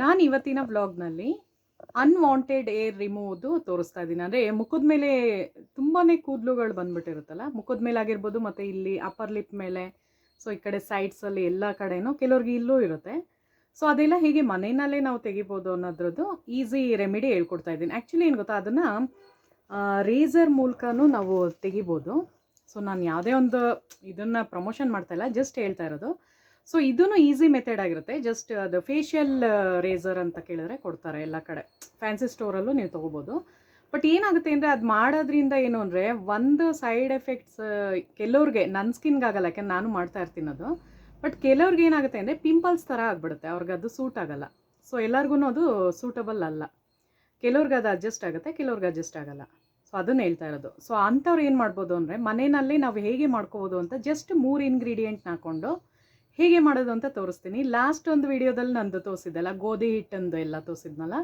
ನಾನು ಇವತ್ತಿನ ವ್ಲಾಗ್ನಲ್ಲಿ unwanted air ರಿಮೂವ್ದು ತೋರಿಸ್ತಾ ಇದ್ದೀನಿ. ಅಂದರೆ ಮುಖದ ಮೇಲೆ ತುಂಬಾ ಕೂದಲುಗಳು ಬಂದ್ಬಿಟ್ಟಿರುತ್ತಲ್ಲ, ಮುಖದ ಮೇಲೆ ಆಗಿರ್ಬೋದು ಮತ್ತು ಇಲ್ಲಿ ಅಪ್ಪರ್ ಲಿಪ್ ಮೇಲೆ ಸೊ ಈ ಕಡೆ ಸೈಡ್ಸಲ್ಲಿ ಎಲ್ಲ ಕಡೆನೂ ಕೆಲವ್ರಿಗೆ ಇಲ್ಲೂ ಇರುತ್ತೆ. ಸೊ ಅದೆಲ್ಲ ಹೀಗೆ ಮನೆಯಲ್ಲೇ ನಾವು ತೆಗಿಬೋದು ಅನ್ನೋದ್ರದ್ದು ಈಸಿ ರೆಮಿಡಿ ಹೇಳ್ಕೊಡ್ತಾ ಇದ್ದೀನಿ. ಆ್ಯಕ್ಚುಲಿ ಏನು ಗೊತ್ತಾ, ಅದನ್ನು ರೇಸರ್ ಮೂಲಕನೂ ನಾವು ತೆಗಿಬೋದು. ಸೊ ನಾನು ಯಾವುದೇ ಒಂದು ಇದನ್ನು ಪ್ರಮೋಷನ್ ಮಾಡ್ತಾ ಇಲ್ಲ ಜಸ್ಟ್ ಹೇಳ್ತಾ ಇರೋದು. ಸೊ ಇದೂ ಈಸಿ ಮೆಥಡ್ ಆಗಿರುತ್ತೆ. ಜಸ್ಟ್ ಅದು ಫೇಶಿಯಲ್ ರೇಸರ್ ಅಂತ ಕೇಳಿದ್ರೆ ಕೊಡ್ತಾರೆ ಎಲ್ಲ ಕಡೆ. ಫ್ಯಾನ್ಸಿ ಸ್ಟೋರಲ್ಲೂ ನೀವು ತೊಗೋಬೋದು. ಬಟ್ ಏನಾಗುತ್ತೆ ಅಂದರೆ ಅದು ಮಾಡೋದ್ರಿಂದ ಏನು ಅಂದರೆ ಒಂದು ಸೈಡ್ ಎಫೆಕ್ಟ್ಸ್ ಕೆಲವ್ರಿಗೆ ನನ್ನ ಸ್ಕಿನ್ಗಾಗಲ್ಲ ಯಾಕೆಂದ್ರೆ ನಾನು ಮಾಡ್ತಾ ಇರ್ತೀನಿ ಅದು. ಬಟ್ ಕೆಲವ್ರಿಗೆ ಏನಾಗುತ್ತೆ ಅಂದರೆ ಪಿಂಪಲ್ಸ್ ಥರ ಆಗಿಬಿಡುತ್ತೆ. ಅವ್ರಿಗೆ ಅದು ಸೂಟ್ ಆಗಲ್ಲ. ಸೊ ಎಲ್ಲರಿಗೂ ಅದು ಸೂಟಬಲ್ ಅಲ್ಲ. ಕೆಲವ್ರಿಗೆ ಅದು ಅಡ್ಜಸ್ಟ್ ಆಗುತ್ತೆ ಕೆಲವ್ರಿಗೆ ಅಡ್ಜಸ್ಟ್ ಆಗಲ್ಲ. ಸೊ ಅದನ್ನು ಹೇಳ್ತಾ ಇರೋದು. ಸೊ ಅಂಥವ್ರು ಏನು ಮಾಡ್ಬೋದು ಅಂದರೆ ಮನೆಯಲ್ಲಿ ನಾವು ಹೇಗೆ ಮಾಡ್ಕೋಬೋದು ಅಂತ ಜಸ್ಟ್ ಮೂರು ಇಂಗ್ರೀಡಿಯೆಂಟ್ನ ಹಾಕ್ಕೊಂಡು ಹೇಗೆ ಮಾಡೋದು ಅಂತ ತೋರಿಸ್ತೀನಿ. ಲಾಸ್ಟ್ ಒಂದು ವಿಡಿಯೋದಲ್ಲಿ ನಂದು ತೋರಿಸಿದ್ದಲ್ಲ, ಗೋಧಿ ಹಿಟ್ಟಂದು ಎಲ್ಲ ತೋರಿಸಿದ್ನಲ್ಲ.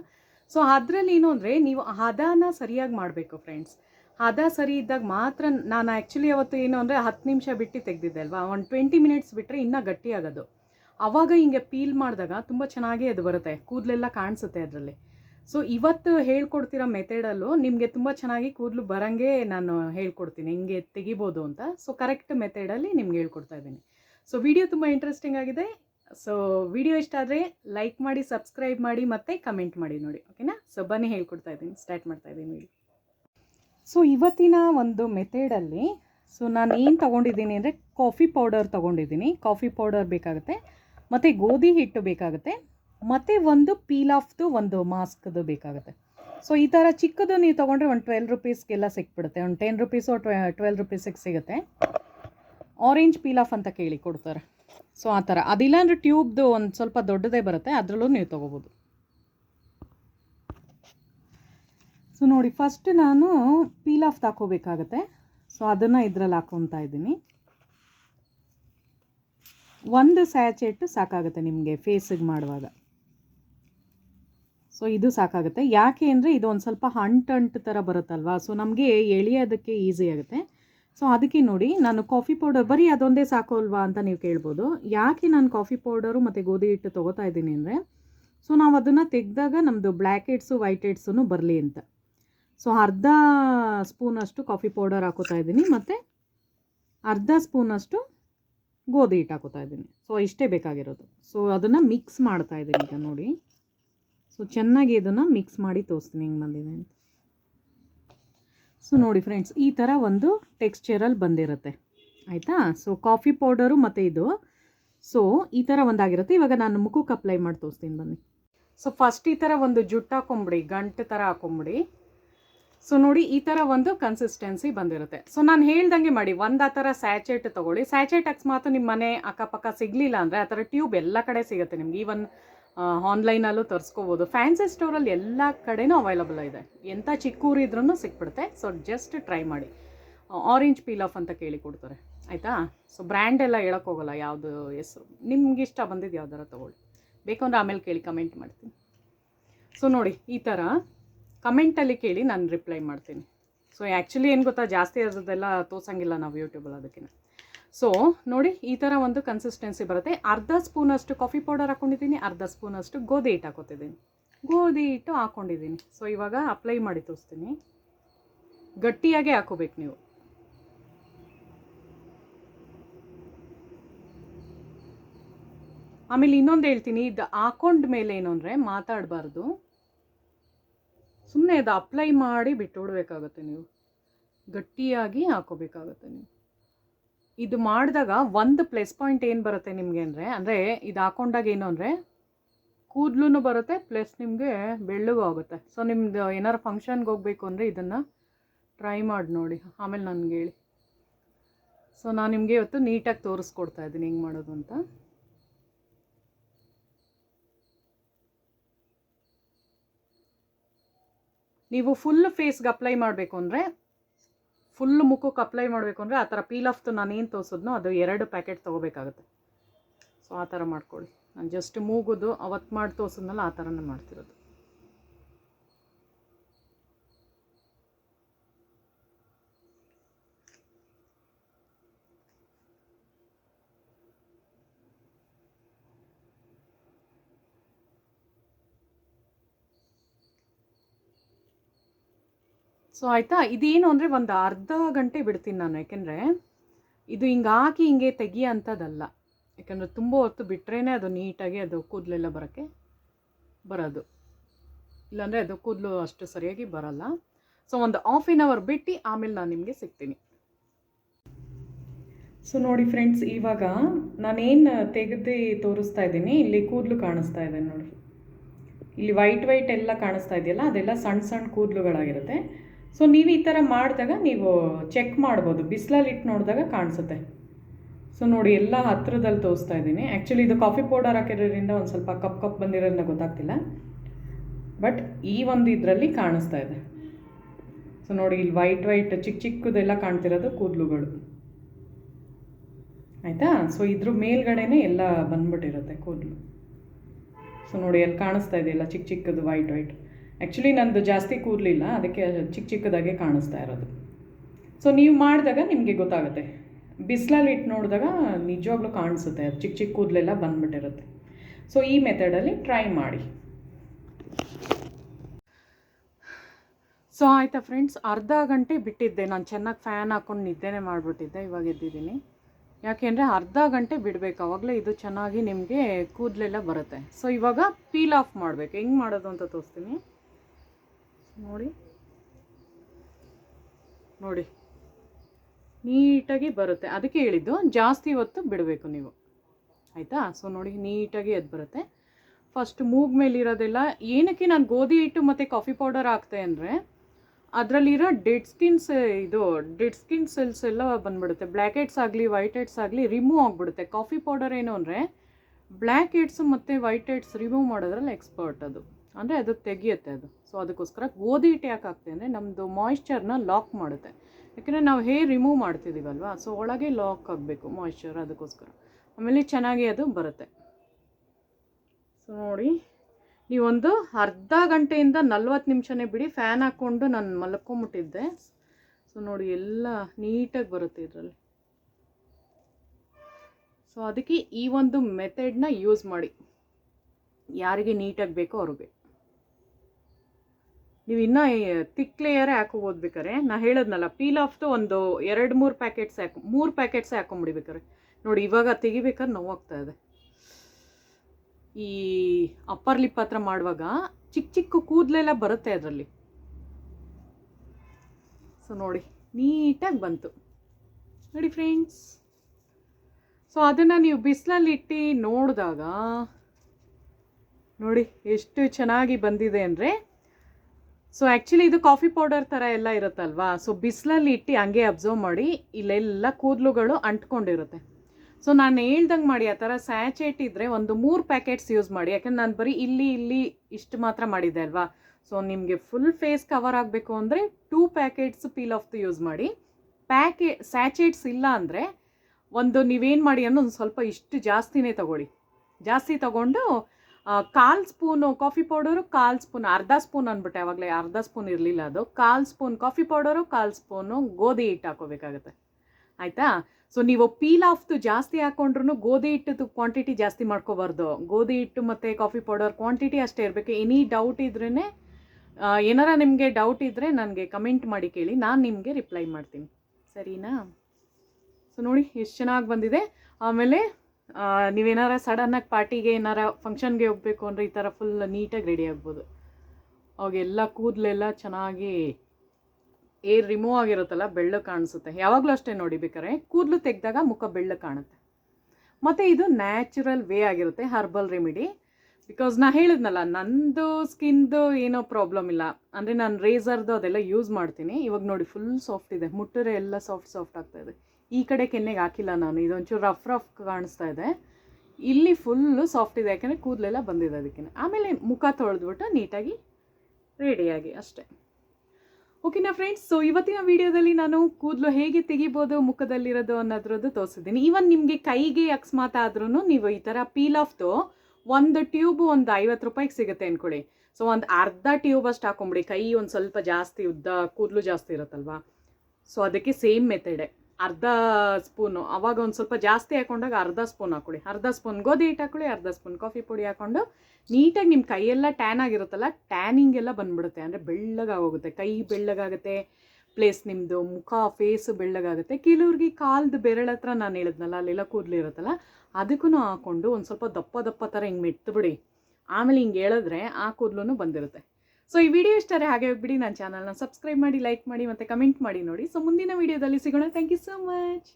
ಸೊ ಅದರಲ್ಲಿ ಏನು ಅಂದರೆ, ನೀವು ಹದನ ಸರಿಯಾಗಿ ಮಾಡಬೇಕು ಫ್ರೆಂಡ್ಸ್ ಹದ ಸರಿ ಇದ್ದಾಗ ಮಾತ್ರ ನಾನು ಆ್ಯಕ್ಚುಲಿ ಅವತ್ತು ಏನು ಅಂದರೆ, ಹತ್ತು ನಿಮಿಷ ಬಿಟ್ಟು ತೆಗೆದಿದ್ದೆ ಅಲ್ವಾ? ಒಂದು ಟ್ವೆಂಟಿ ಮಿನಿಟ್ಸ್ ಬಿಟ್ಟರೆ ಇನ್ನೂ ಗಟ್ಟಿ ಆಗೋದು. ಆವಾಗ ಹಿಂಗೆ ಪೀಲ್ ಮಾಡಿದಾಗ ತುಂಬ ಚೆನ್ನಾಗಿ ಅದು ಬರುತ್ತೆ. ಕೂದಲೆಲ್ಲ ಕಾಣಿಸುತ್ತೆ ಅದರಲ್ಲಿ. ಸೊ ಇವತ್ತು ಹೇಳ್ಕೊಡ್ತಿರೋ ಮೆಥಡಲ್ಲೂ ನಿಮಗೆ ತುಂಬ ಚೆನ್ನಾಗಿ ಕೂದಲು ಬರಂಗೆ ನಾನು ಹೇಳ್ಕೊಡ್ತೀನಿ. ಹಿಂಗೆ ತೆಗಿಬೋದು ಅಂತ. ಸೊ ಕರೆಕ್ಟ್ ಮೆಥಡಲ್ಲಿ ನಿಮ್ಗೆ ಹೇಳ್ಕೊಡ್ತಾ ಇದ್ದೀನಿ. ಸೊ ವಿಡಿಯೋ ತುಂಬ ಇಂಟ್ರೆಸ್ಟಿಂಗ್ ಆಗಿದೆ. ಸೊ ವಿಡಿಯೋ ಇಷ್ಟ ಆದರೆ ಲೈಕ್ ಮಾಡಿ ಸಬ್ಸ್ಕ್ರೈಬ್ ಮಾಡಿ, ಮತ್ತು ಕಮೆಂಟ್ ಮಾಡಿ ನೋಡಿ ಓಕೆನಾ ಸೊ ಬನ್ನಿ ಹೇಳ್ಕೊಡ್ತಾ ಇದ್ದೀನಿ ಸ್ಟಾರ್ಟ್ ಮಾಡ್ತಾ ಇದ್ದೀನಿ ಹೇಳಿ. ಸೊ ಇವತ್ತಿನ ಒಂದು ಮೆಥಡಲ್ಲಿ ಸೊ ನಾನು ಏನು ತೊಗೊಂಡಿದ್ದೀನಿ ಅಂದರೆ ಕಾಫಿ ಪೌಡರ್ ತೊಗೊಂಡಿದ್ದೀನಿ. ಕಾಫಿ ಪೌಡರ್ ಬೇಕಾಗುತ್ತೆ, ಮತ್ತು ಗೋಧಿ ಹಿಟ್ಟು ಬೇಕಾಗುತ್ತೆ, ಮತ್ತು ಒಂದು ಪೀಲ್ ಆಫ್ದು ಒಂದು ಮಾಸ್ಕ್ದು ಬೇಕಾಗುತ್ತೆ. ಸೊ ಈ ಥರ ಚಿಕ್ಕದು ನೀವು ತೊಗೊಂಡ್ರೆ ಒಂದು ಟ್ವೆಲ್ ರುಪೀಸ್ಗೆಲ್ಲ ಸಿಕ್ಬಿಡುತ್ತೆ. ಒಂದು ಟೆನ್ ರುಪೀಸು ಟ್ವೆ ಟ್ವೆಲ್ ರುಪೀಸಿಗೆ ಸಿಗುತ್ತೆ. ಆರೆಂಜ್ ಪೀಲ್ ಆಫ್ ಅಂತ ಕೇಳಿ ಕೊಡ್ತಾರೆ. ಸೊ ಆ ಥರ. ಅದಿಲ್ಲ ಅಂದರೆ ಟ್ಯೂಬ್ದು ಒಂದು ಸ್ವಲ್ಪ ದೊಡ್ಡದೇ ಬರುತ್ತೆ, ಅದರಲ್ಲೂ ನೀವು ತೊಗೋಬೋದು. ಸೊ ನೋಡಿ ಫಸ್ಟ್ ನಾನು ಪೀಲ್ ಆಫ್ ಹಾಕೋಬೇಕಾಗತ್ತೆ. ಸೊ ಅದನ್ನು ಇದರಲ್ಲಿ ಹಾಕೊತಾ ಇದ್ದೀನಿ. ಒಂದು ಸ್ಯಾಚೆಟ್ ಸಾಕಾಗುತ್ತೆ ನಿಮಗೆ ಫೇಸಿಗೆ ಮಾಡುವಾಗ. ಸೊ ಇದು ಸಾಕಾಗುತ್ತೆ. ಯಾಕೆ ಅಂದರೆ ಇದು ಒಂದು ಸ್ವಲ್ಪ ಹಂಟ್ ಅಂಟು ಥರ ಬರುತ್ತಲ್ವಾ? ಸೊ ನಮಗೆ ಎಳೆಯೋದಕ್ಕೆ ಈಸಿ ಆಗುತ್ತೆ. ಸೊ ಅದಕ್ಕೆ ನೋಡಿ, ನಾನು ಕಾಫಿ ಪೌಡರ್ ಬರೀ ಅದೊಂದೇ ಸಾಕು ಅಲ್ವಾ ಅಂತ ನೀವು ಕೇಳ್ಬೋದು. ಯಾಕೆ ನಾನು ಕಾಫಿ ಪೌಡರು ಮತ್ತು ಗೋಧಿ ಹಿಟ್ಟು ತೊಗೋತಾ ಇದ್ದೀನಿ ಅಂದರೆ, ಸೊ ನಾವು ಅದನ್ನು ತೆಗೆದಾಗ ನಮ್ಮದು ಬ್ಲ್ಯಾಕ್ ಹೆಡ್ಸು ವೈಟ್ ಹೆಡ್ಸು ಬರಲಿ ಅಂತ. ಸೊ ಅರ್ಧ ಸ್ಪೂನಷ್ಟು ಕಾಫಿ ಪೌಡರ್ ಹಾಕೋತಾ ಇದ್ದೀನಿ ಮತ್ತು ಅರ್ಧ ಸ್ಪೂನಷ್ಟು ಗೋಧಿ ಹಿಟ್ಟು ಹಾಕೋತಾ ಇದ್ದೀನಿ. ಸೊ ಇಷ್ಟೇ ಬೇಕಾಗಿರೋದು. ಸೊ ಅದನ್ನು ಮಿಕ್ಸ್ ಮಾಡ್ತಾ ಇದ್ದೀನಿ ಈಗ ನೋಡಿ. ಸೊ ಚೆನ್ನಾಗಿ ಇದನ್ನು ಮಿಕ್ಸ್ ಮಾಡಿ ತೋರಿಸ್ತೀನಿ ಹಿಂಗೆ ಬಂದಿದೆ ಅಂತ. ಸೊ ನೋಡಿ ಫ್ರೆಂಡ್ಸ್ ಈ ಥರ ಒಂದು ಟೆಕ್ಸ್ಚರಲ್ಲಿ ಬಂದಿರುತ್ತೆ. ಆಯಿತಾ? ಸೊ ಕಾಫಿ ಪೌಡರು ಮತ್ತು ಇದು. ಸೊ ಈ ಥರ ಒಂದಾಗಿರುತ್ತೆ. ಇವಾಗ ನಾನು ಮುಖಕ್ಕೆ ಅಪ್ಲೈ ಮಾಡಿ ತೋರಿಸ್ತೀನಿ ಬನ್ನಿ. ಸೊ ಫಸ್ಟ್ ಈ ಥರ ಒಂದು ಜುಟ್ಟು ಹಾಕೊಂಬಿಡಿ, ಗಂಟು ಥರ ಹಾಕೊಂಬಿಡಿ. ಸೊ ನೋಡಿ ಈ ಥರ ಒಂದು ಕನ್ಸಿಸ್ಟೆನ್ಸಿ ಬಂದಿರುತ್ತೆ. ಸೊ ನಾನು ಹೇಳ್ದಂಗೆ ಮಾಡಿ, ಒಂದು ಆ ಥರ ಸ್ಯಾಚೆಟ್ ತೊಗೊಳ್ಳಿ. ಸ್ಯಾಚೆಟ್ ಅಕಸ್ಮಾತ್ ನಿಮ್ಮ ಮನೆ ಅಕ್ಕಪಕ್ಕ ಸಿಗಲಿಲ್ಲ ಅಂದರೆ ಆ ಥರ ಟ್ಯೂಬ್ ಎಲ್ಲ ಕಡೆ ಸಿಗುತ್ತೆ ನಿಮ್ಗೆ. ಈವನ್ ಆನ್ಲೈನಲ್ಲೂ ತರಿಸ್ಕೋಬೋದು. ಫ್ಯಾನ್ಸಿ ಸ್ಟೋರಲ್ಲಿ ಎಲ್ಲ ಕಡೆನೂ ಅವೈಲಬಲ್ ಇದೆ. ಎಂಥ ಚಿಕ್ಕೂರಿದ್ರೂ ಸಿಕ್ಬಿಡುತ್ತೆ. ಸೊ ಜಸ್ಟ್ ಟ್ರೈ ಮಾಡಿ. ಆರೆಂಜ್ ಪೀಲ್ ಆಫ್ ಅಂತ ಕೇಳಿ ಕೊಡ್ತಾರೆ. ಆಯಿತಾ? ಸೊ ಬ್ರ್ಯಾಂಡ್ ಎಲ್ಲ ಹೇಳೋಕ್ಕೋಗಲ್ಲ ಯಾವುದು ಹೆಸರು. ನಿಮ್ಗೆ ಇಷ್ಟ ಬಂದಿದ್ದು ಯಾವ್ದಾರ ತೊಗೊಳ್ಳಿ. ಬೇಕಂದ್ರೆ ಆಮೇಲೆ ಕೇಳಿ ಕಮೆಂಟ್ ಮಾಡ್ತೀನಿ. ಸೊ ನೋಡಿ, ಈ ಥರ ಕಮೆಂಟಲ್ಲಿ ಕೇಳಿ ನಾನು ರಿಪ್ಲೈ ಮಾಡ್ತೀನಿ. ಸೊ ಆ್ಯಕ್ಚುಲಿ ಏನು ಗೊತ್ತಾ? ಜಾಸ್ತಿ ಅದೆಲ್ಲ ತೋರ್ಸಂಗಿಲ್ಲ ನಾವು ಯೂಟ್ಯೂಬಲ್ಲಿ ಅದಕ್ಕೆ ಸೊ ನೋಡಿ, ಈ ಥರ ಒಂದು ಕನ್ಸಿಸ್ಟೆನ್ಸಿ ಬರುತ್ತೆ. ಅರ್ಧ ಸ್ಪೂನಷ್ಟು ಕಾಫಿ ಪೌಡರ್ ಹಾಕ್ಕೊಂಡಿದ್ದೀನಿ ಅರ್ಧ ಸ್ಪೂನಷ್ಟು ಗೋಧಿ ಹಿಟ್ಟು ಹಾಕೋತಿದ್ದೀನಿ. ಗೋಧಿ ಹಿಟ್ಟು ಹಾಕ್ಕೊಂಡಿದ್ದೀನಿ ಸೊ ಇವಾಗ ಅಪ್ಲೈ ಮಾಡಿ ತೋರಿಸ್ತೀನಿ. ಗಟ್ಟಿಯಾಗೆ ಹಾಕೋಬೇಕು ನೀವು. ಆಮೇಲೆ ಇನ್ನೊಂದು ಹೇಳ್ತೀನಿ, ಇದು ಹಾಕೊಂಡ ಮೇಲೆ ಏನು ಅಂದರೆ ಮಾತಾಡಬಾರ್ದು. ಸುಮ್ಮನೆ ಅದು ಅಪ್ಲೈ ಮಾಡಿ ಬಿಟ್ಟುಬಿಡಬೇಕಾಗುತ್ತೆ ನೀವು. ಗಟ್ಟಿಯಾಗಿ ಹಾಕೋಬೇಕಾಗತ್ತೆ ನೀವು. ಇದು ಮಾಡಿದಾಗ ಒಂದು ಪ್ಲಸ್ ಪಾಯಿಂಟ್ ಏನು ಬರುತ್ತೆ ನಿಮಗೆ ಅಂದರೆ ಅಂದರೆ ಇದು ಹಾಕೊಂಡಾಗ ಏನು ಅಂದರೆ ಕೂದಲು ಬರುತ್ತೆ ಪ್ಲಸ್ ನಿಮಗೆ ಬೆಳ್ಳಗೂ ಆಗುತ್ತೆ. ಸೊ ನಿಮ್ಮದು ಏನಾರು ಫಂಕ್ಷನ್ಗೆ ಹೋಗಬೇಕು ಅಂದರೆ ಇದನ್ನು ಟ್ರೈ ಮಾಡಿ ನೋಡಿ. ಆಮೇಲೆ ನನಗೆ ಹೇಳಿ. ಸೊ ನಾನು ನಿಮಗೆ ಇವತ್ತು ನೀಟಾಗಿ ತೋರಿಸ್ಕೊಡ್ತಾ ಇದ್ದೀನಿ ಹೆಂಗೆ ಮಾಡೋದು ಅಂತ. ನೀವು ಫುಲ್ ಫೇಸ್ಗೆ ಅಪ್ಲೈ ಮಾಡಬೇಕು ಅಂದರೆ ಫುಲ್ ಮುಖಕ್ಕೆ ಅಪ್ಲೈ ಮಾಡಬೇಕು ಅಂದರೆ ಆ ಥರ ಪೀಲ್ ಆಫ್ ನಾನು ಏನು ತೋರಿಸಿದ್ನೋ ಅದು ಎರಡು ಪ್ಯಾಕೆಟ್ ತೊಗೋಬೇಕಾಗುತ್ತೆ. ಸೊ ಆ ಥರ ಮಾಡ್ಕೊಳ್ಳಿ. ನಾನು ಜಸ್ಟ್ ಮೂಗುದು ಅವತ್ತು ಮಾಡಿ ತೋರಿಸಿದ್ನಲ್ಲ ಆ ಥರನೇ ಮಾಡ್ತಿರೋದು. ಸೊ ಆಯಿತಾ? ಇದೇನು ಅಂದರೆ ಒಂದು ಅರ್ಧ ಗಂಟೆ ಬಿಡ್ತೀನಿ ನಾನು. ಯಾಕೆಂದರೆ ಇದು ಹಿಂಗೆ ಹಾಕಿ ಹಿಂಗೆ ತೆಗಿಯೋ ಅಂಥದ್ದಲ್ಲ ಯಾಕೆಂದರೆ ತುಂಬ ಹೊತ್ತು ಬಿಟ್ರೇ ಅದು ನೀಟಾಗಿ ಅದು ಕೂದಲೆಲ್ಲ ಬರೋಕ್ಕೆ ಬರೋದು. ಇಲ್ಲಾಂದರೆ ಅದು ಕೂದಲು ಅಷ್ಟು ಸರಿಯಾಗಿ ಬರಲ್ಲ. ಸೊ ಒಂದು ಹಾಫ್ ಆನ್ ಅವರ್ ಬಿಟ್ಟು ಆಮೇಲೆ ನಾನು ನಿಮಗೆ ಸಿಗ್ತೀನಿ. ಸೊ ನೋಡಿ ಫ್ರೆಂಡ್ಸ್ ಇವಾಗ ನಾನೇನು ತೆಗೆದು ತೋರಿಸ್ತಾ ಇದ್ದೀನಿ. ಇಲ್ಲಿ ಕೂದಲು ಕಾಣಿಸ್ತಾ ಇದೆ ನೋಡಿ. ಇಲ್ಲಿ ವೈಟ್ ವೈಟ್ ಎಲ್ಲ ಕಾಣಿಸ್ತಾ ಇದೆಯಲ್ಲ, ಅದೆಲ್ಲ ಸಣ್ಣ ಸಣ್ಣ ಕೂದಲುಗಳಾಗಿರುತ್ತೆ. ಸೊ ನೀವು ಈ ಥರ ಮಾಡಿದಾಗ ನೀವು ಚೆಕ್ ಮಾಡ್ಬೋದು. ಬಿಸಿಲಲ್ಲಿ ಇಟ್ಟು ನೋಡಿದಾಗ ಕಾಣಿಸುತ್ತೆ. ಸೊ ನೋಡಿ, ಎಲ್ಲ ಹತ್ತಿರದಲ್ಲಿ ತೋರಿಸ್ತಾ ಇದ್ದೀನಿ. ಆ್ಯಕ್ಚುಲಿ ಇದು ಕಾಫಿ ಪೌಡರ್ ಹಾಕಿರೋದ್ರಿಂದ ಒಂದು ಸ್ವಲ್ಪ ಕಪ್ ಕಪ್ ಬಂದಿರೋದನ್ನ ಗೊತ್ತಾಗ್ತಿಲ್ಲ. ಬಟ್ ಈ ಒಂದು ಇದರಲ್ಲಿ ಕಾಣಿಸ್ತಾ ಇದೆ. ಸೊ ನೋಡಿ, ಇಲ್ಲಿ ವೈಟ್ ವೈಟ್ ಚಿಕ್ಕ ಚಿಕ್ಕದೆಲ್ಲ ಕಾಣ್ತಿರೋದು ಕೂದಲುಗಳು. ಆಯಿತಾ? ಸೊ ಇದ್ರ ಮೇಲ್ಗಡೆನೇ ಎಲ್ಲ ಬಂದ್ಬಿಟ್ಟಿರುತ್ತೆ ಕೂದಲು. ಸೊ ನೋಡಿ, ಅಲ್ಲಿ ಕಾಣಿಸ್ತಾ ಇದೆಯಲ್ಲ ಚಿಕ್ಕ ಚಿಕ್ಕದು ವೈಟ್ ವೈಟ್ ಆ್ಯಕ್ಚುಲಿ ನಂದು ಜಾಸ್ತಿ ಕೂರಲಿಲ್ಲ ಅದಕ್ಕೆ ಚಿಕ್ಕ ಚಿಕ್ಕದಾಗೆ ಕಾಣಿಸ್ತಾ ಇರೋದು. ಸೊ ನೀವು ಮಾಡಿದಾಗ ನಿಮಗೆ ಗೊತ್ತಾಗುತ್ತೆ. ಬಿಸಿಲಲ್ಲಿ ಇಟ್ಟು ನೋಡಿದಾಗ ನಿಜವಾಗ್ಲೂ ಕಾಣಿಸುತ್ತೆ, ಅದು ಚಿಕ್ಕ ಚಿಕ್ಕ ಕೂದಲೆಲ್ಲ ಬಂದ್ಬಿಟ್ಟಿರುತ್ತೆ. ಸೊ ಈ ಮೆಥಡಲ್ಲಿ ಟ್ರೈ ಮಾಡಿ. ಸೊ ಆಯಿತಾ ಫ್ರೆಂಡ್ಸ್ ಅರ್ಧ ಗಂಟೆ ಬಿಟ್ಟಿದ್ದೆ. ನಾನು ಚೆನ್ನಾಗಿ ಫ್ಯಾನ್ ಹಾಕ್ಕೊಂಡು ನಿದ್ದೆನೇ ಮಾಡಿಬಿಟ್ಟಿದ್ದೆ, ಇವಾಗ ಎದ್ದಿದ್ದೀನಿ. ಯಾಕೆಂದರೆ ಅರ್ಧ ಗಂಟೆ ಬಿಡಬೇಕು. ಆವಾಗಲೇ ಇದು ಚೆನ್ನಾಗಿ ನಿಮಗೆ ಕೂದಲೆಲ್ಲ ಬರುತ್ತೆ. ಸೊ ಇವಾಗ ಪೀಲ್ ಆಫ್ ಮಾಡಬೇಕು. ಹೆಂಗೆ ಮಾಡೋದು ಅಂತ ತೋರಿಸ್ತೀನಿ. ನೋಡಿ. ನೋಡಿ. ನೀಟಾಗಿ ಬರುತ್ತೆ. ಅದಕ್ಕೆ ಹೇಳಿದ್ದು, ಜಾಸ್ತಿ ಹೊತ್ತು ಬಿಡಬೇಕು ನೀವು. ಆಯಿತಾ? ಸೊ ನೋಡಿ, ನೀಟಾಗಿ ಅದು ಬರುತ್ತೆ. ಫಸ್ಟ್ ಮೂಗ್ ಮೇಲಿರೋದೆಲ್ಲ, ಏನಕ್ಕೆ ನಾನು ಗೋಧಿ ಹಿಟ್ಟು ಮತ್ತು ಕಾಫಿ ಪೌಡರ್ ಹಾಕ್ತೆ ಅಂದರೆ, ಅದರಲ್ಲಿರೋ ಡೆಡ್ ಸ್ಕಿನ್ಸ್ ಇದು ಡೆಡ್ ಸ್ಕಿನ್ ಸೆಲ್ಸ್ ಎಲ್ಲ ಬಂದ್ಬಿಡುತ್ತೆ. ಬ್ಲ್ಯಾಕ್ ಹೆಡ್ಸ್ ಆಗಲಿ ವೈಟ್ ಹೆಡ್ಸ್ ಆಗಲಿ ರಿಮೂವ್ ಆಗಿಬಿಡುತ್ತೆ. ಕಾಫಿ ಪೌಡರ್ ಏನು ಅಂದರೆ ಬ್ಲ್ಯಾಕ್ ಹೆಡ್ಸ್ ಮತ್ತು ವೈಟ್ ಹೆಡ್ಸ್ ರಿಮೂವ್ ಮಾಡೋದ್ರಲ್ಲಿ ಎಕ್ಸ್ಪರ್ಟ್ ಅದು. ಅಂದರೆ ಅದು ತೆಗಿಯುತ್ತೆ ಅದು. ಸೊ ಅದಕ್ಕೋಸ್ಕರ ಗೋಧಿ ಹಿಟ್ಟು ಯಾಕೆ ಹಾಕ್ತೆ ಅಂದರೆ ನಮ್ಮದು ಮಾಯಿಶ್ಚರ್ನ ಲಾಕ್ ಮಾಡುತ್ತೆ. ಯಾಕೆಂದರೆ ನಾವು ಹೇರ್ ರಿಮೂವ್ ಮಾಡ್ತಿದ್ದೀವಲ್ವಾ ಸೊ ಒಳಗೆ ಲಾಕ್ ಆಗಬೇಕು ಮಾಯಿಶ್ಚರ್ ಅದಕ್ಕೋಸ್ಕರ. ಆಮೇಲೆ ಚೆನ್ನಾಗಿ ಅದು ಬರುತ್ತೆ. ಸೊ ನೋಡಿ, ನೀವೊಂದು ಅರ್ಧ ಗಂಟೆಯಿಂದ ನಲ್ವತ್ತು ನಿಮಿಷನೇ ಬಿಡಿ. ಫ್ಯಾನ್ ಹಾಕ್ಕೊಂಡು ನಾನು ಮಲ್ಕೊಂಬಿಟ್ಟಿದ್ದೆ. ಸೊ ನೋಡಿ, ಎಲ್ಲ ನೀಟಾಗಿ ಬರುತ್ತೆ ಇದರಲ್ಲಿ. ಸೊ ಅದಕ್ಕೆ ಈ ಒಂದು ಮೆಥಡ್ನ ಯೂಸ್ ಮಾಡಿ. ಯಾರಿಗೆ ನೀಟಾಗಿ ಬೇಕೋ ಅವ್ರಿಗೆ. ನೀವು ಇನ್ನೂ ತಿಕ್ ಲೇಯರೇ ಹಾಕೋ ಬೇಕಾರೆ ನಾ ಹೇಳದ್ನಲ್ಲ ಪೀಲ್ ಆಫ್ದು ಒಂದು ಎರಡು ಮೂರು ಪ್ಯಾಕೆಟ್ಸ್ ಹಾಕೊ, ಮೂರು ಪ್ಯಾಕೆಟ್ಸೇ ಹಾಕೊಂಬಿಡ್ಬೇಕಾರೆ ನೋಡಿ, ಇವಾಗ ತೆಗಿಬೇಕಾದ್ರೆ ನೋವಾಗ್ತಾ ಇದೆ. ಈ ಅಪ್ಪರ್ ಲಿಪ್ ಹತ್ರ ಮಾಡುವಾಗ ಚಿಕ್ಕ ಚಿಕ್ಕ ಕೂದಲೆಲ್ಲ ಬರುತ್ತೆ ಅದರಲ್ಲಿ. ಸೊ ನೋಡಿ, ನೀಟಾಗಿ ಬಂತು. ನೋಡಿ ಫ್ರೆಂಡ್ಸ್ ಸೊ ಅದನ್ನು ನೀವು ಬಿಸಿಲಲ್ಲಿ ಇಟ್ಟು ನೋಡಿದಾಗ, ನೋಡಿ, ಎಷ್ಟು ಚೆನ್ನಾಗಿ ಬಂದಿದೆ ಅಂದರೆ ಸೊ ಆ್ಯಕ್ಚುಲಿ ಇದು ಕಾಫಿ ಪೌಡರ್ ಥರ ಎಲ್ಲ ಇರುತ್ತಲ್ವಾ? ಸೊ ಬಿಸಿಲಲ್ಲಿ ಇಟ್ಟು ಹಂಗೆ ಅಬ್ಸರ್ವ್ ಮಾಡಿ ಇಲ್ಲೆಲ್ಲ ಕೂದಲುಗಳು ಅಂಟ್ಕೊಂಡಿರುತ್ತೆ. ಸೊ ನಾನು ಹೇಳ್ದಂಗೆ ಮಾಡಿ, ಆ ಥರ ಸ್ಯಾಚೇಟ್ ಇದ್ದರೆ ಒಂದು ಮೂರು ಪ್ಯಾಕೆಟ್ಸ್ ಯೂಸ್ ಮಾಡಿ. ಯಾಕಂದ್ರೆ ನಾನು ಬರೀ ಇಲ್ಲಿ ಇಲ್ಲಿ ಇಷ್ಟು ಮಾತ್ರ ಮಾಡಿದ್ದೆ ಅಲ್ವಾ? ಸೊ ನಿಮಗೆ ಫುಲ್ ಫೇಸ್ ಕವರ್ ಆಗಬೇಕು ಅಂದರೆ ಟೂ ಪ್ಯಾಕೆಟ್ಸ್ ಪೀಲ್ ಆಫ್ ಆಫ್ದು ಯೂಸ್ ಮಾಡಿ. ಪ್ಯಾಕೆ ಸ್ಯಾಚೇಟ್ಸ್ ಇಲ್ಲ ಅಂದರೆ ಒಂದು ನೀವೇನು ಮಾಡಿ ಅನ್ನೋ ಒಂದು ಸ್ವಲ್ಪ ಇಷ್ಟು ಜಾಸ್ತಿನೇ ತಗೊಳ್ಳಿ. ಜಾಸ್ತಿ ತಗೊಂಡು ಕಾಲು ಸ್ಪೂನು ಕಾಫಿ ಪೌಡರು, ಕಾಲ್ ಸ್ಪೂನ್, ಅರ್ಧ ಸ್ಪೂನ್ ಅಂದ್ಬಿಟ್ಟೆ ಯಾವಾಗಲೇ ಅರ್ಧ ಸ್ಪೂನ್ ಇರಲಿಲ್ಲ ಅದು. ಕಾಲು ಸ್ಪೂನ್ ಕಾಫಿ ಪೌಡರು, ಕಾಲ್ ಸ್ಪೂನು ಗೋಧಿ ಹಿಟ್ಟು ಹಾಕೋಬೇಕಾಗುತ್ತೆ ಆಯಿತಾ? ಸೊ ನೀವು ಪೀಲ್ ಆಫ್ದು ಜಾಸ್ತಿ ಹಾಕೊಂಡ್ರು ಗೋಧಿ ಹಿಟ್ಟದು ಕ್ವಾಂಟಿಟಿ ಜಾಸ್ತಿ ಮಾಡ್ಕೋಬಾರ್ದು. ಗೋಧಿ ಹಿಟ್ಟು ಮತ್ತು ಕಾಫಿ ಪೌಡರ್ ಕ್ವಾಂಟಿಟಿ ಅಷ್ಟೇ ಇರಬೇಕು. ಎನಿ ಡೌಟ್ ಇದ್ರೇ ಏನಾರ ನಿಮಗೆ ಡೌಟ್ ಇದ್ದರೆ ನನಗೆ ಕಮೆಂಟ್ ಮಾಡಿ ಕೇಳಿ. ನಾನು ನಿಮಗೆ ರಿಪ್ಲೈ ಮಾಡ್ತೀನಿ. ಸರಿನಾ? ಸೊ ನೋಡಿ, ಎಷ್ಟು ಚೆನ್ನಾಗಿ ಬಂದಿದೆ. ಆಮೇಲೆ ನೀವೇನಾರ ಸಡನ್ನಾಗಿ ಪಾರ್ಟಿಗೆ ಏನಾರ ಫಂಕ್ಷನ್ಗೆ ಹೋಗಬೇಕು ಅಂದರೆ ಈ ಥರ ಫುಲ್ ನೀಟಾಗಿ ರೆಡಿ ಆಗ್ಬೋದು. ಅವಾಗೆಲ್ಲ ಕೂದಲೆಲ್ಲ ಚೆನ್ನಾಗಿ ಏರ್ ರಿಮೂವ್ ಆಗಿರುತ್ತಲ್ಲ ಬೆಳ್ಳಗೆ ಕಾಣಿಸುತ್ತೆ. ಯಾವಾಗಲೂ ಅಷ್ಟೇ ನೋಡಿ ಬೇಕಾರೆ, ಕೂದಲು ತೆಗೆದಾಗ ಮುಖ ಬೆಳ್ಳಗೆ ಕಾಣುತ್ತೆ. ಮತ್ತು ಇದು ನ್ಯಾಚುರಲ್ ವೇ ಆಗಿರುತ್ತೆ ಹರ್ಬಲ್ ರೆಮಿಡಿ ಬಿಕಾಸ್ ನಾ ಹೇಳಿದ್ನಲ್ಲ, ನಂದು ಸ್ಕಿನ್ದು ಏನೋ ಪ್ರಾಬ್ಲಮ್ ಇಲ್ಲ. ಅಂದರೆ ನಾನು ರೇಸರ್ದು ಅದೆಲ್ಲ ಯೂಸ್ ಮಾಡ್ತೀನಿ. ಇವಾಗ ನೋಡಿ ಫುಲ್ ಸಾಫ್ಟ್ ಇದೆ. ಮುಟ್ಟರೆ ಎಲ್ಲ ಸಾಫ್ಟ್ ಸಾಫ್ಟ್ ಆಗ್ತಾಯಿದೆ ಈ ಕಡೆ ಕೆನ್ನೆಗೆ ಹಾಕಿಲ್ಲ ನಾನು. ಇದೊಂಚೂರು ರಫ್ ರಫ್ ಕಾಣಿಸ್ತಾ ಇದೆ. ಇಲ್ಲಿ ಫುಲ್ಲು ಸಾಫ್ಟ್ ಇದೆ, ಯಾಕೆಂದರೆ ಕೂದಲೆಲ್ಲ ಬಂದಿದೆ ಅದಕ್ಕೆ ಆಮೇಲೆ ಮುಖ ತೊಳೆದ್ಬಿಟ್ಟು ನೀಟಾಗಿ ರೆಡಿಯಾಗಿ ಅಷ್ಟೇ. ಓಕೆನಾ ಫ್ರೆಂಡ್ಸ್ ಸೊ ಇವತ್ತಿನ ವಿಡಿಯೋದಲ್ಲಿ ನಾನು ಕೂದಲು ಹೇಗೆ ತೆಗಿಬೋದು, ಮುಖದಲ್ಲಿರೋದು ಅನ್ನೋದ್ರದ್ದು ತೋರಿಸಿದ್ದೀನಿ. ಈವನ್ ನಿಮಗೆ ಕೈಗೆ ಅಕಸ್ಮಾತ್ ಆದ್ರೂ ನೀವು ಈ ಥರ ಪೀಲ್ ಆಫ್ದು ಒಂದು ಟ್ಯೂಬ್ ಒಂದು ಐವತ್ತು ರೂಪಾಯಿಗೆ ಸಿಗುತ್ತೆ ಅಂದ್ಕೊಳ್ಳಿ ಸೊ ಒಂದು ಅರ್ಧ ಟ್ಯೂಬ್ ಅಷ್ಟು ಹಾಕೊಂಬಿಡಿ. ಕೈ ಒಂದು ಸ್ವಲ್ಪ ಜಾಸ್ತಿ ಉದ್ದ, ಕೂದಲು ಜಾಸ್ತಿ ಇರುತ್ತಲ್ವಾ? ಸೊ ಅದಕ್ಕೆ ಸೇಮ್ ಮೆಥಡೆ ಅರ್ಧ ಸ್ಪೂನು. ಅವಾಗ ಒಂದು ಸ್ವಲ್ಪ ಜಾಸ್ತಿ ಹಾಕೊಂಡಾಗ ಅರ್ಧ ಸ್ಪೂನ್ ಹಾಕೊಳ್ಳಿ ಅರ್ಧ ಸ್ಪೂನ್ ಗೋಧಿ ಹಿಟ್ಟು ಹಾಕೊಳ್ಳಿ ಅರ್ಧ ಸ್ಪೂನ್ ಕಾಫಿ ಪುಡಿ ಹಾಕೊಂಡು ನೀಟಾಗಿ ನಿಮ್ಮ ಕೈಯೆಲ್ಲ ಟ್ಯಾನ್ ಆಗಿರುತ್ತಲ್ಲ ಟ್ಯಾನಿಂಗ್ ಎಲ್ಲ ಬಂದ್ಬಿಡುತ್ತೆ. ಅಂದರೆ ಬೆಳ್ಳಗಾಗೋಗುತ್ತೆ. ಕೈ ಬೆಳ್ಳಗಾಗುತ್ತೆ ಪ್ಲೇಸ್ ನಿಮ್ಮದು ಮುಖ ಫೇಸು ಬೆಳ್ಳಗಾಗುತ್ತೆ. ಕೆಲವ್ರಿಗೆ ಕಾಲ್ದು ಬೆರಳ ಹತ್ರ ನಾನು ಹೇಳಿದ್ನಲ್ಲ, ಅಲ್ಲೆಲ್ಲ ಕೂದಲಿರುತ್ತಲ್ಲ ಅದಕ್ಕೂ ಹಾಕ್ಕೊಂಡು ಒಂದು ಸ್ವಲ್ಪ ದಪ್ಪ ದಪ್ಪ ಥರ ಹಿಂಗೆ ಮೆತ್ತಬಿಡಿ ಆಮೇಲೆ ಹಿಂಗೆ ಹೇಳಿದ್ರೆ ಆ ಕೂದಲು ಬಂದಿರುತ್ತೆ. ಸೊ ಈ ವಿಡಿಯೋ ಇಷ್ಟರೆ, ಹಾಗೆ ಹೋಗ್ಬಿಡಿ ನನ್ನ ಚಾನಲ್ನ ಸಬ್ಸ್ಕ್ರೈಬ್ ಮಾಡಿ ಲೈಕ್ ಮಾಡಿ ಮತ್ತು ಕಮೆಂಟ್ ಮಾಡಿ ನೋಡಿ. ಸೊ ಮುಂದಿನ ವಿಡಿಯೋದಲ್ಲಿ ಸಿಗೋಣ. Thank you so much